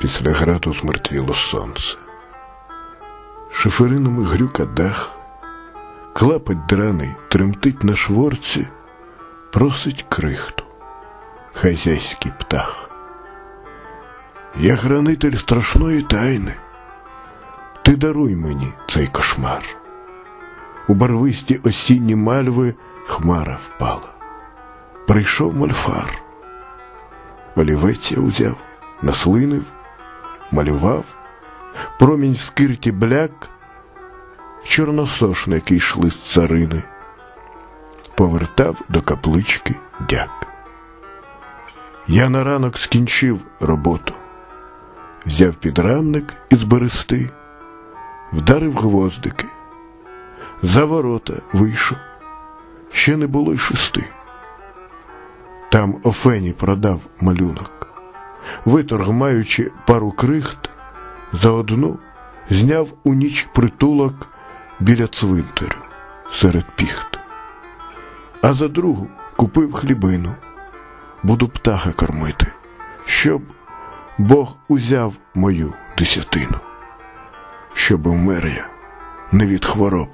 Після граду змертвіло сонце. Шиферинами грюка дах, клапоть драний тремтить на шворці, просить крихту, хазяйський птах. Я хранитель страшної тайни, ти даруй мені цей кошмар. У барвисті осінні мальви хмара впала. Прийшов мольфар. Олівець я узяв, наслинив, малював, промінь в скирті бляк, чорносошники йшли з царини, повертав до каплички дяк. Я на ранок скінчив роботу, взяв підрамник із берести, вдарив гвоздики, за ворота вийшов, ще не було й шести. Там Офені продав малюнок, виторг, маючи пару крихт, за одну зняв у ніч притулок біля цвинтарю серед піхт, а за другу купив хлібину, буду птаха кормити, щоб Бог узяв мою десятину, щоб умер я не від хвороб,